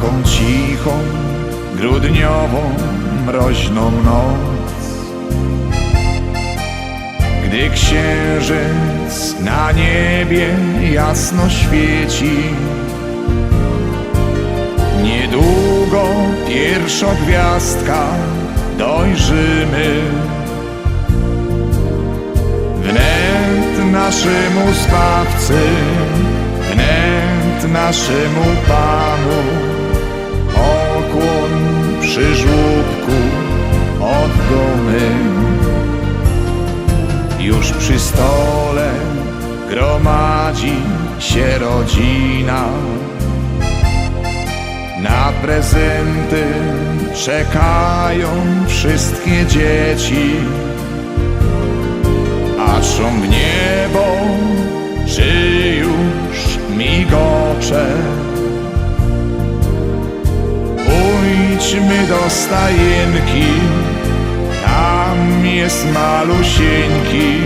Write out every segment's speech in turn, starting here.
taką cichą, grudniową, mroźną noc. Gdy księżyc na niebie jasno świeci, niedługo pierwsza gwiazdka dojrzymy. Wnet naszemu Zbawcy, wnet naszemu Panu, Już przy stole gromadzi się rodzina. Na prezenty czekają wszystkie dzieci. Patrzą w niebo, czy już migocze. Pójdźmy do stajenki, jest malusieńki.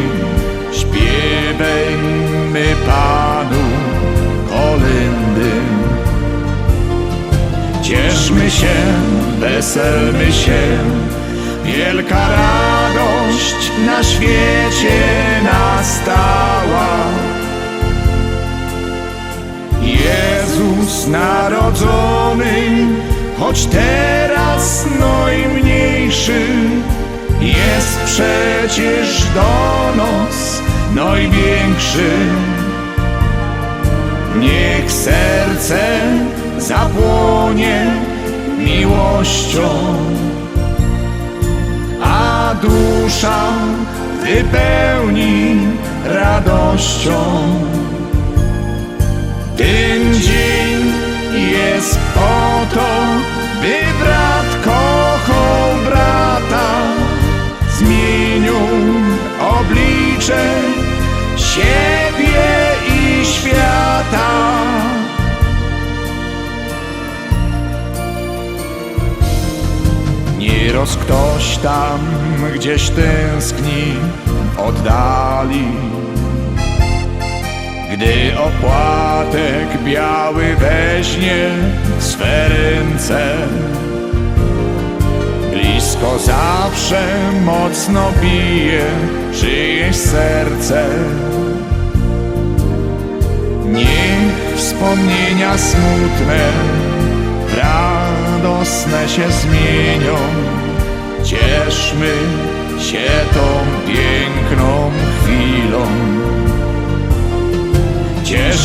Śpiewajmy Panu kolendy. Cieszmy się, weselmy się, wielka radość na świecie nastała. Jezus narodzony, choć teraz najmniejszy, przecież do nas największy. Niech serce zapłonie miłością, a dusza wypełni radością. Ten dzień Nieraz ktoś tam gdzieś tęskni oddali Gdy opłatek biały weźmie swe ręce Blisko zawsze mocno bije czyjeś serce Niech wspomnienia smutne radosne się zmienią.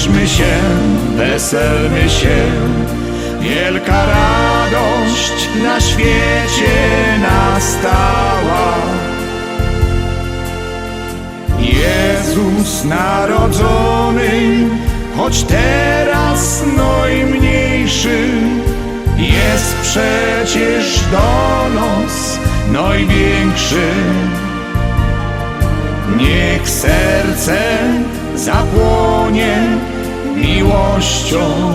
Cieszmy się, weselmy się, wielka radość na świecie nastała. Jezus narodzony, choć teraz najmniejszy, jest przecież do nas największy. Niech serce zapłonie miłością,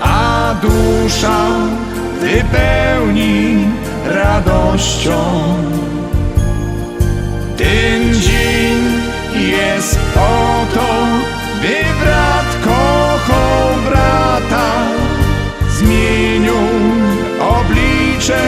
a dusza wypełni radością. Ten dzień jest po to, by brat kochał brata, zmienił oblicze